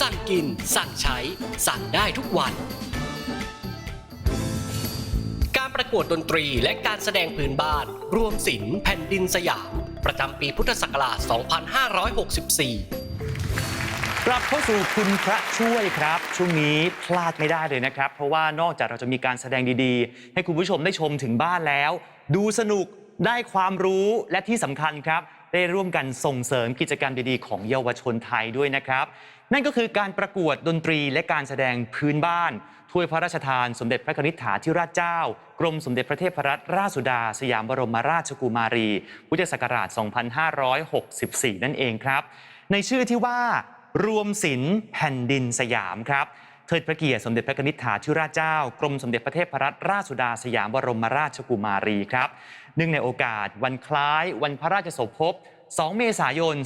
สั่งกิน สั่งใช้ สั่งได้ทุกวัน การประกวดดนตรีและการแสดงพื้นบ้าน รวมศิลป์แผ่นดินสยาม ประจำปีพุทธศักราช 2564กลับเข้าสู่คุณพระช่วยครับ ช่วงนี้พลาดไม่ได้เลยนะครับ เพราะว่านอกจากเราจะมีการแสดงดีๆ ให้คุณผู้ชมได้ชมถึงบ้านแล้ว ดูสนุกได้ความรู้และที่สำคัญครับ ได้ร่วมกันส่งเสริมกิจกรรมดีๆ ของเยาวชนไทยด้วยนะครับ นั่นก็คือการประกวดดนตรีและการแสดงพื้นบ้าน ถ้วยพระราชทานสมเด็จพระนิษฐาธิราชเจ้า กรมสมเด็จพระเทพรัตนราชสุดา สยามบรมราชกุมารี พุทธศักราช 2564 นั่นเองครับ ในชื่อที่ว่ารวมศิลป์แผ่นดินสยามครับเทิดพระเกียรติสมเด็จพระนิษฐาธิราชเจ้า กรมสมเด็จพระเทพรัตนราชสุดาสยามบรมราชกุมารีครับเนื่องในโอกาสวันคล้ายวันพระราชสมภพ 2 เมษายน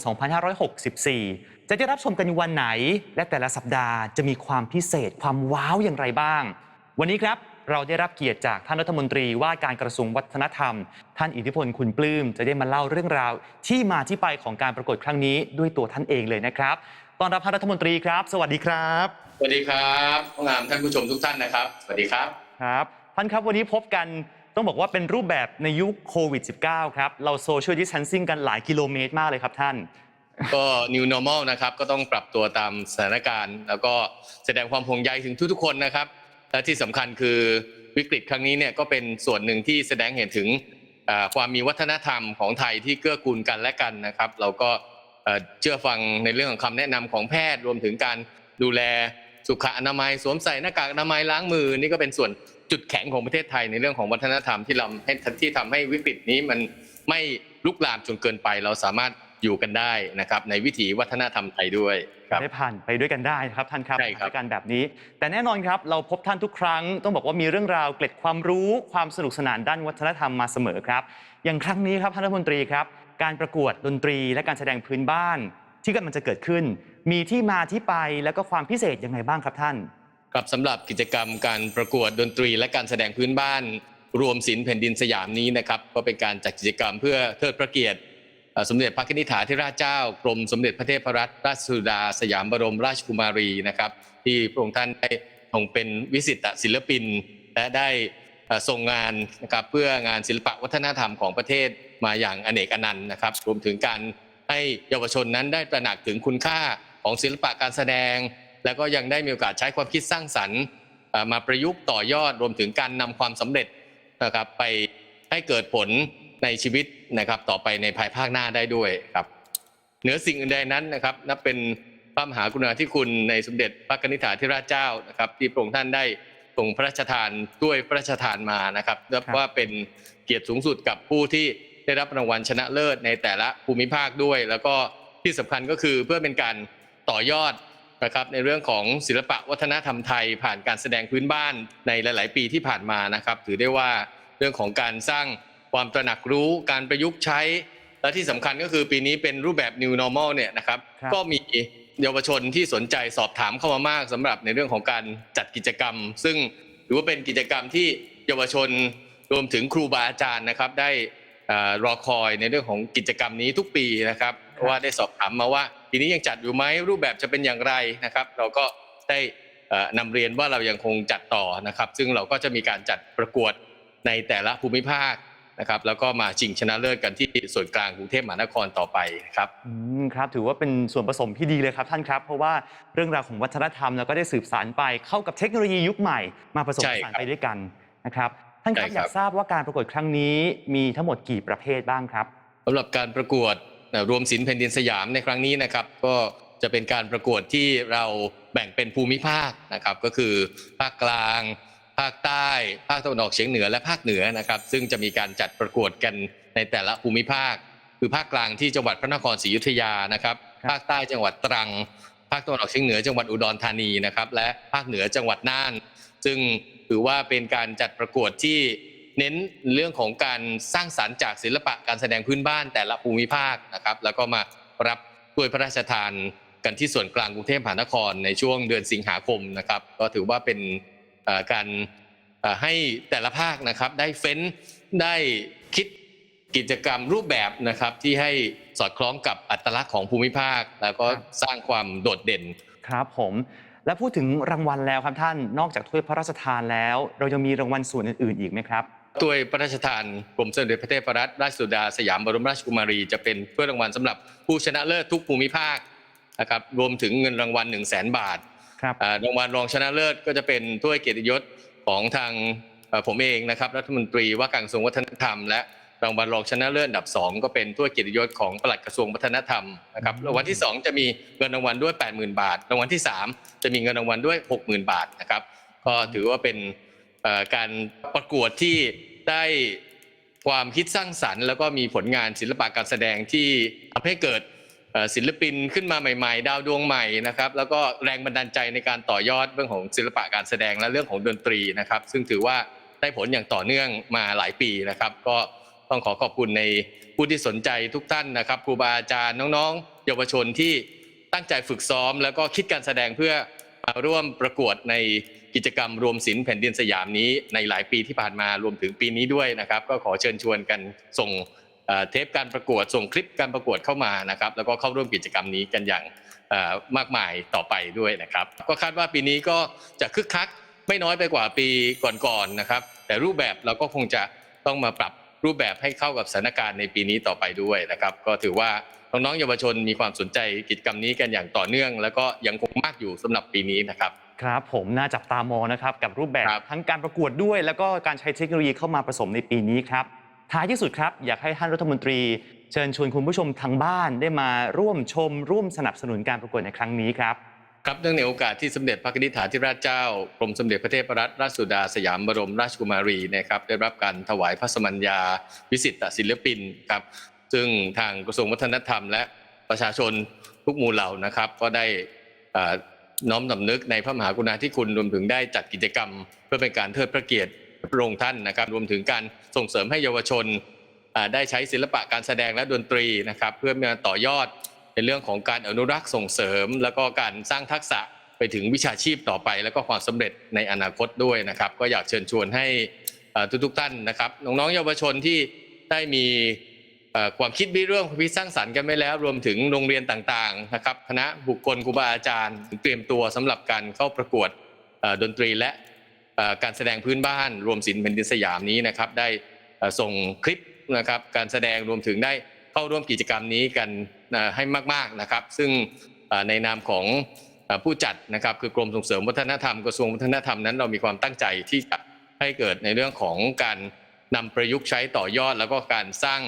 2564 จะได้รับชมกันวันไหน และแต่ละสัปดาห์จะมีความพิเศษความว้าวอย่างไรบ้าง วันนี้ครับเราได้รับเกียรติจากท่านรัฐมนตรีว่าการกระทรวงวัฒนธรรม ท่านอิทธิพลคุณปลื้มจะได้มาเล่าเรื่องราว ที่มาที่ไปของการประกวดครั้งนี้ด้วยตัวท่านเองเลยนะครับตอนรับท่านรัฐมนตรีครับ สวัสดีครับ สวัสดีครับผู้งามท่านผู้ชมทุกท่านนะครับ สวัสดีครับครับ ท่านครับวันนี้พบกันต้องบอกว่าเป็นรูปแบบในยุคโควิด -19 ครับเราโซเชียลดิส a ทนซิ่งกันหลายกิโลเมตรมากเลยครับท่าน ก็ new normal นะครับก็ต้องปรับตัวตามสถานการณ์ แล้วก็แสดงความห่วงใยถึงทุกๆคนนะครับ และที่สำคัญคือวิกฤตครั้งนี้เนี่ยก็เป็นส่วนหนึ่งที่แสดงเห็นถึงความมีวัฒนธรรมของไทยที่เกื้อกูลกันและกันนะครับ เราก็เชื่อฟังในเรื่องของคำแนะนำของแพทย์รวมถึงการดูแลสุขอนามัยสวมใส่หน้ากากอนามัยล้างมือ นี่ก็เป็นส่วนจุดแข็งของประเทศไทยในเรื่องของวัฒนธรรมที่เราให้ที่ทำให้วิกฤตนี้มันไม่ลุกลามจนเกินไปเราสามารถ อยู่กันได้นะครับในวิถีวัฒนธรรมไทยด้วยครับได้ผ่านไปด้วยกันได้นะครับท่านครับใช่ครับสถานการณ์แบบนี้ แต่แน่นอนครับเราพบท่านทุกครั้งต้องบอกว่ามีเรื่องราวเกล็ดความรู้ความสนุกสนานด้านวัฒนธรรมมาเสมอครับ อย่างครั้งนี้ครับท่านรัฐมนตรีครับ การประกวดดนตรีและการแสดงพื้นบ้าน ที่กำลังจะเกิดขึ้น มีที่มาที่ไปแล้วก็ความพิเศษยังไงบ้างครับท่านครับสำหรับกิจกรรมการประกวดดนตรี และการแสดงพื้นบ้าน รวมศิลป์แผ่นดินสยามนี้นะครับก็เป็นการจัดกิจกรรมเพื่อเทิดพระเกียรติเอ่อ สมเด็จพระนิธิถาธิราชเจ้ากรมสมเด็จพระเทพรัตนราชสุดา สยามบรมราชกุมารีนะครับ ที่พระองค์ท่านได้ทรงเป็นวิสิตศิลปิน และได้เอ่อทรงงานนะครับเพื่องานศิลปะวัฒนธรรมของประเทศมาอย่างอเนกอนันต์นะครับ รวมถึงการให้เยาวชนนั้นได้ตระหนักถึงคุณค่าของศิลปะการแสดง แล้วก็ยังได้มีโอกาสใช้ความคิดสร้างสรรค์มาประยุกต์ต่อยอดรวมถึงการนำความสำเร็จนะครับไปให้เกิดผล ในชีวิตนะครับต่อไปในภายภาคหน้าได้ด้วยครับ เหนือสิ่งอื่นใดนั้นนะครับนับเป็นพระมหากรุณาธิคุณในสมเด็จพระกนิษฐาธิราชเจ้านะครับ ที่พระองค์ท่านได้ทรงพระราชทานด้วยพระราชทานมานะครับนับว่าเป็นเกียรติสูงสุดกับผู้ที่ได้รับรางวัลชนะเลิศในแต่ละภูมิภาคด้วย แล้วก็ที่สำคัญก็คือเพื่อเป็นการต่อยอดนะครับในเรื่องของศิลปะวัฒนธรรมไทย ผ่านการแสดงพื้นบ้านในหลาย ๆ ปีที่ผ่านมานะครับ ถือได้ว่าเรื่องของการสร้าง ความตระหนักรู้การประยุกต์ใช้ และที่สำคัญก็คือปีนี้เป็นรูปแบบ new normal เนี่ยนะครับครับก็มีเยาวชนที่สนใจสอบถามเข้ามามากสำหรับในเรื่องของการจัดกิจกรรม ซึ่งถือว่าเป็นกิจกรรมที่เยาวชนรวมถึงครูบาอาจารย์นะครับ ได้เอ่อรอคอยในเรื่องของกิจกรรมนี้ทุกปีนะครับเพราะว่าได้สอบถามมาว่าปีนี้ยังจัดอยู่ไหมรูปแบบจะเป็นอย่างไรนะครับ เราก็ได้เอ่อนำเรียนว่าเรายังคงจัดต่อนะครับ ซึ่งเราก็จะมีการจัดประกวดในแต่ละภูมิภาค นะครับแล้วก็มาชิงชนะเลิศกันที่ส่วนกลางกรุงเทพมหานครต่อไปครับอืมครับ ถือว่าเป็นส่วนผสมที่ดีเลยครับท่านครับ เพราะว่าเรื่องราวของวัฒนธรรมแล้วก็ได้สืบสานไปเข้ากับเทคโนโลยียุคใหม่ มาผสมผใช่สานครับไปด้วยกันนะครับท่านครับใช่อครับยากทราบว่าการประกวดครั้งนี้มีทั้งหมดกี่ประเภทบ้างครับสำหรับการประกวดเอ่อรวมศิลป์แผ่นดินสยามในครั้งนี้นะครับ ก็จะเป็นการประกวดที่เราแบ่งเป็นภูมิภาคนะครับ ก็คือภาคกลาง ภาคใต้ ภาคตะวันออกเฉียงเหนือและภาคเหนือนะครับ ซึ่งจะมีการจัดประกวดกันในแต่ละภูมิภาค คือภาคกลางที่จังหวัดพระนครศรีอยุธยานะครับครับ ภาคใต้จังหวัดตรัง ภาคตะวันออกเฉียงเหนือจังหวัดอุดรธานีนะครับ และภาคเหนือจังหวัดน่าน ซึ่งถือว่าเป็นการจัดประกวดที่เน้นเรื่องของการสร้างสรรค์จากศิลปะการแสดงพื้นบ้านแต่ละภูมิภาคนะครับ แล้วก็มารับถ้วยพระราชทานกันที่ส่วนกลางกรุงเทพมหานครในช่วงเดือนสิงหาคมนะครับ ก็ถือว่าเป็นเอ่อ การเอ่อให้แต่ละภาคนะครับได้เฟ้นได้คิดกิจกรรมรูปแบบนะครับที่ให้สอดคล้องกับอัตลักษณ์ของภูมิภาค แล้วก็ครับสร้างความโดดเด่นครับผมและพูดถึงรางวัลแล้วครับท่านนอกจากถ้วยพระราชทานแล้ว เรายังมีรางวัลส่วนอื่นๆอีกไหมครับตัวยพระราชทานกรมสมเด็จพระเทพรัตนราชสุดา สยามบรมราชกุมารีจะเป็นถ้วยรางวัลสำหรับผู้ชนะเลิศทุกภูมิภาคนะครับรวมถึงเงินรางวัล 1 0 0 0 0แสนบาทค รับอ่ารางวัลรองชนะเลิศก็จะเป็นถ้วยเกียรติยศของทางเอ่อผมเองนะครับรัฐมนตรีว่าการกระทรวงวัฒนธรรม และรางวัลรองชนะเลิศอันดับสองก็เป็นถ้วยเกียรติยศของปลัดกระทรวงวัฒนธรรมนะครับอืมรางวัลที่สองจะมีเงินรางวัลด้วย 80,000 บาท รางวัลที่สามจะมีเงินรางวัลด้วย 60,000 บาทนะครับก็ถือว่าเป็นเอ่อการประกวดที่ได้ความคิดสร้างสรรค์ แล้วก็มีผลงานศิลปะการแสดงที่ทำให้เกิดเอ่อ ศิลปินขึ้นมาใหม่ๆ ดาวดวงใหม่นะครับแล้วก็แรงบันดาลใจในการต่อยอดเรื่องของศิลปะการแสดงและเรื่องของดนตรีนะครับ ซึ่งถือว่าได้ผลอย่างต่อเนื่องมาหลายปีนะครับ ก็ต้องขอขอบคุณในผู้ที่สนใจทุกท่านนะครับครูบาอาจารย์น้องๆ เยาวชนที่ตั้งใจฝึกซ้อม แล้วก็คิดการแสดงเพื่อมาร่วมประกวดในกิจกรรมรวมศิลป์แผ่นดินสยามนี้ในหลายปีที่ผ่านมารวมถึงปีนี้ด้วยนะครับ ก็ขอเชิญชวนกันส่ง เอ่อเทปการประกวดส่งคลิปการประกวดเข้ามานะครับแล้วก็เข้าร่วมกิจกรรมนี้กันอย่างเอ่อมากมายต่อไปด้วยนะครับ ก็คาดว่าปีนี้ก็จะคึกคักไม่น้อยไปกว่าปีก่อนๆนะครับ แต่รูปแบบเราก็คงจะต้องมาปรับรูปแบบให้เข้ากับสถานการณ์ในปีนี้ต่อไปด้วยนะครับ ก็ถือว่าน้องๆเยาวชนมีความสนใจกิจกรรมนี้กันอย่างต่อเนื่อง แล้วก็ยังคงมากอยู่สำหรับปีนี้นะครับครับผมน่าจับตามองนะครับกับรูปแบบครับทั้งการประกวดด้วย แล้วก็การใช้เทคโนโลยีเข้ามาผสมในปีนี้ครับ ท้ายที่สุดครับ อยากให้ท่านรัฐมนตรี เชิญชวนคุณผู้ชมทางบ้านได้มาร่วมชม ร่วมสนับสนุนการประกวดในครั้งนี้ครับครับเนื่องในโอกาสที่สมเด็จพระนิธิถาธิราชเจ้ากรมสมเด็จพระเทพรัตนราชสุดาสยามบรมราชกุมารีนะครับได้รับการถวายพระสมัญญา วิสิตศิลปินครับซึ่งทางกระทรวงวัฒนธรรม และประชาชนทุกหมู่เหล่านะครับ ก็ได้น้อมสำนึกในพระมหากรุณาธิคุณรวมถึงได้จัดกิจกรรม เพื่อเป็นการเทิดพระเกียรติ พระองค์ท่านนะครับ รวมถึงการส่งเสริมให้เยาวชนได้ใช้ศิลปะการแสดงและดนตรีนะครับ เพื่อมาต่อยอดในเรื่องของการอนุรักษ์ส่งเสริม แล้วก็การสร้างทักษะไปถึงวิชาชีพต่อไป แล้วก็ความสำเร็จในอนาคตด้วยนะครับ ก็อยากเชิญชวนให้เอ่อทุกๆท่านนะครับน้องๆเยาวชนที่ได้มีความคิดวิเรื่องความคิสร้างสรรค์กันไปแล้ว รวมถึงโรงเรียนต่างๆนะครับคณะบุคคลครูบาอาจารย์เตรียมตัวสำหรับการเข้าประกวดดนตรีและ การแสดงพื้นบ้านรวมศิลป์แผ่นดินสยามนี้นะครับได้ส่งคลิปนะครับการแสดงรวมถึงได้เข้าร่วมกิจกรรมนี้กันให้มากๆนะครับ ซึ่งในนามของผู้จัดนะครับคือกรมส่งเสริมวัฒนธรรมกระทรวงวัฒนธรรมนั้นเรามีความตั้งใจที่จะให้เกิดในเรื่องของการนำประยุกต์ใช้ต่อยอด แล้วก็การสร้าง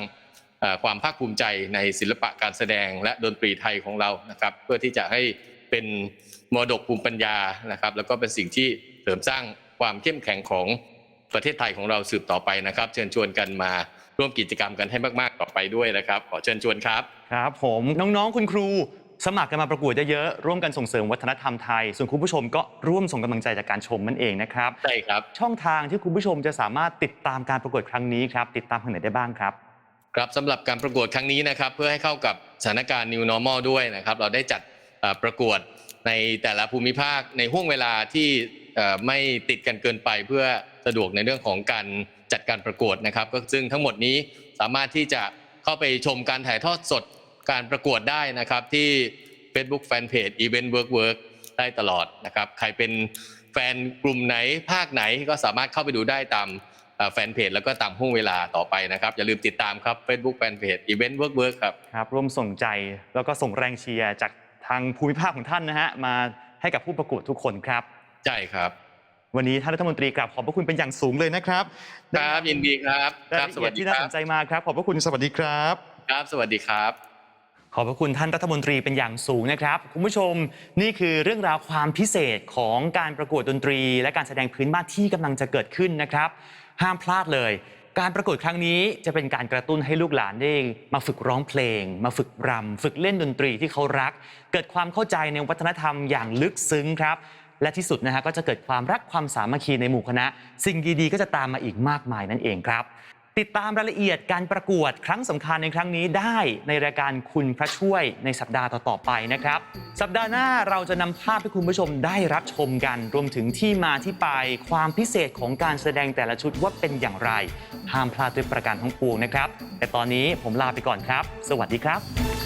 ความภาคภูมิใจในศิลปะการแสดงและดนตรีไทยของเรานะครับ เพื่อที่จะให้เป็นมรดกภูมิปัญญานะครับ แล้วก็เป็นสิ่งที่เสริมสร้าง ความเข้มแข็งของประเทศไทยของเราสืบต่อไปนะครับ เชิญชวนกันมาร่วมกิจกรรมกันให้มาก ๆ ต่อไปด้วยนะครับ ขอเชิญชวนครับ ครับ ผมน้องๆคุณครูสมัครกันมาประกวดเยอะๆ ร่วมกันส่งเสริมวัฒนธรรมไทย ส่วนคุณผู้ชมก็ร่วมส่งกำลังใจจากการชมนั่นเองนะครับ ใช่ครับ ช่องทางที่คุณผู้ชมจะสามารถติดตามการประกวดครั้งนี้ครับ ติดตามทางไหนได้บ้างครับ ครับสำหรับการประกวดครั้งนี้นะครับ เพื่อให้เข้ากับสถานการณ์ New Normal ด้วยนะครับ เราได้จัดเอ่อประกวดในแต่ละภูมิภาคในห่วงเวลาที่เอ่อ ไม่ติดกันเกินไปเพื่อสะดวกในเรื่องของการจัดการประกวดนะครับ ก็ซึ่งทั้งหมดนี้สามารถที่จะเข้าไปชมการถ่ายทอดสดการประกวดได้นะครับที่ Facebook Fanpage Event Work Work ได้ตลอดนะครับ ใครเป็นแฟนกลุ่มไหนภาคไหนก็สามารถเข้าไปดูได้ตามแฟนเพจแล้วก็ตามห่วงเวลาต่อไปนะครับ อย่าลืมติดตามครับ Facebook Fanpage Event Work Work ครับครับ ร่วมส่งใจแล้วก็ส่งแรงเชียร์จากทางภูมิภาคของท่านนะฮะมาให้กับผู้ประกวดทุกคนครับ ใช่ครับ วันนี้ท่านรัฐมนตรีกราบขอบพระคุณเป็นอย่างสูงเลยนะครับครับยินดีครับครายรับละสเอีวัยสดดีที่คน่ารัสบนใจมากครับ ขอบพระคุณสวัสดีครับ ครับสวัสดีครับขอบพระคุณท่านรัฐมนตรีเป็นอย่างสูงนะครับ คุณผู้ชมนี่คือเรื่องราวความพิเศษของการประกวดดนตรี และการแสดงพื้นบ้านที่กำลังจะเกิดขึ้นนะครับ ห้ามพลาดเลย การประกวดครั้งนี้จะเป็นการกระตุ้นให้ลูกหลานได้มาฝึกร้องเพลง มาฝึกรำฝึกเล่นดนตรีที่เขารัก เกิดความเข้าใจในวัฒนธรรมอย่างลึกซึ้งครับ และที่สุดนะฮะก็จะเกิดความรักความสามัคคีในหมู่คณะ สิ่งดีๆก็จะตามมาอีกมากมายนั่นเองครับ ติดตามรายละเอียดการประกวดครั้งสำคัญในครั้งนี้ได้ในรายการคุณพระช่วยในสัปดาห์ต่อๆไปนะครับ สัปดาห์หน้าเราจะนำภาพให้คุณผู้ชมได้รับชมกัน รวมถึงที่มาที่ไปความพิเศษของการแสดงแต่ละชุดว่าเป็นอย่างไร ห้ามพลาดด้วยประการทั้งปวงนะครับ แต่ตอนนี้ผมลาไปก่อนครับ สวัสดีครับ